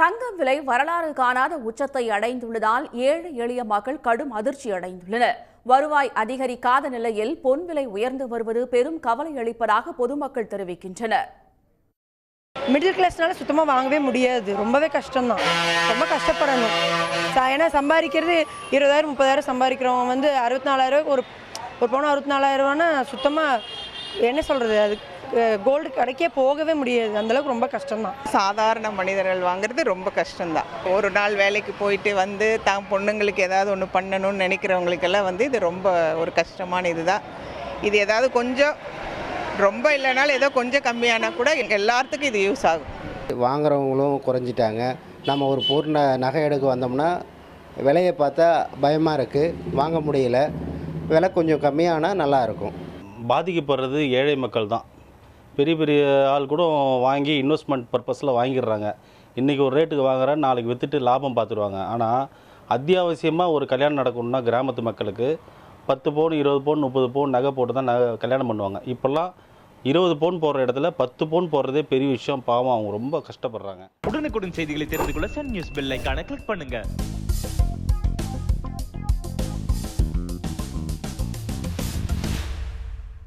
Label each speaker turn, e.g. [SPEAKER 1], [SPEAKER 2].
[SPEAKER 1] தங்கம் விலை வரலாறு காணாத உச்சத்தை அடைந்துள்ளதால் ஏழை எளிய மக்கள் கடும் அதிர்ச்சி அடைந்துள்ளனர். வருவாய் அதிகரிக்காத நிலையில் பொன் விலை உயர்ந்து வருவது பெரும் கவலை அளிப்பதாக பொதுமக்கள் தெரிவிக்கின்றனர்.
[SPEAKER 2] மிடில் கிளாஸ்னால சுத்தமாக வாங்கவே முடியாது. ரொம்பவே கஷ்டம்தான். ரொம்ப கஷ்டப்படணும். ஏன்னா சம்பாதிக்கிறது இருபதாயிரம் முப்பதாயிரம் சம்பாதிக்கிறவங்க வந்து அறுபத்தி நாலாயிரம் ஒரு ஒரு பவுன் அறுபத்தி நாலாயிரரூவானா சுத்தமாக என்ன சொல்கிறது அது கோல்டு கடைக்கே போகவே முடியாது. அந்தளவுக்கு ரொம்ப கஷ்டம்தான்.
[SPEAKER 3] சாதாரண மனிதர்கள் வாங்குறது ரொம்ப கஷ்டம்தான். ஒரு நாள் வேலைக்கு போயிட்டு வந்து தான் பொண்ணுங்களுக்கு ஏதாவது ஒன்று பண்ணணும்னு நினைக்கிறவங்களுக்கெல்லாம் வந்து இது ரொம்ப ஒரு கஷ்டமான இதுதான். இது ஏதாவது கொஞ்சம் ரொம்ப இல்லைனாலும் ஏதோ கொஞ்சம் கம்மியானா கூட எல்லாத்துக்கும் இது யூஸ் ஆகும்.
[SPEAKER 4] வாங்குறவங்களும் குறைஞ்சிட்டாங்க. நம்ம ஒரு பொருள் நகை எடுக்க வந்தோம்னா விலையை பார்த்தா பயமாக இருக்குது வாங்க முடியல. விலை கொஞ்சம் கம்மியானால் நல்லாயிருக்கும்
[SPEAKER 5] பாதிக்கப்படுறது ஏழை மக்கள் தான் பெரிய பெரிய ஆள் கூட வாங்கி இன்வெஸ்ட்மெண்ட் பர்பஸில் வாங்கிடுறாங்க. இன்றைக்கி ஒரு ரேட்டுக்கு வாங்குறேன் நாளைக்கு விற்றுட்டு லாபம் பார்த்துருவாங்க. ஆனால் அத்தியாவசியமாக ஒரு கல்யாணம் நடக்கணும்னா கிராமத்து மக்களுக்கு பத்து பவுன் இருபது பவுன் முப்பது பவுன் நகை போட்டு தான் நகை கல்யாணம் பண்ணுவாங்க. இப்போல்லாம் இருபது பவுன் போடுற இடத்துல பத்து பவுன் போடுறதே பெரிய விஷயம். பாவம் அவங்க ரொம்ப கஷ்டப்படுறாங்க.
[SPEAKER 6] உடனுக்குடன் செய்திகளை தெரிந்து கொள்ள சன் நியூஸ் பெல் ஐகானை கிளிக் பண்ணுங்கள்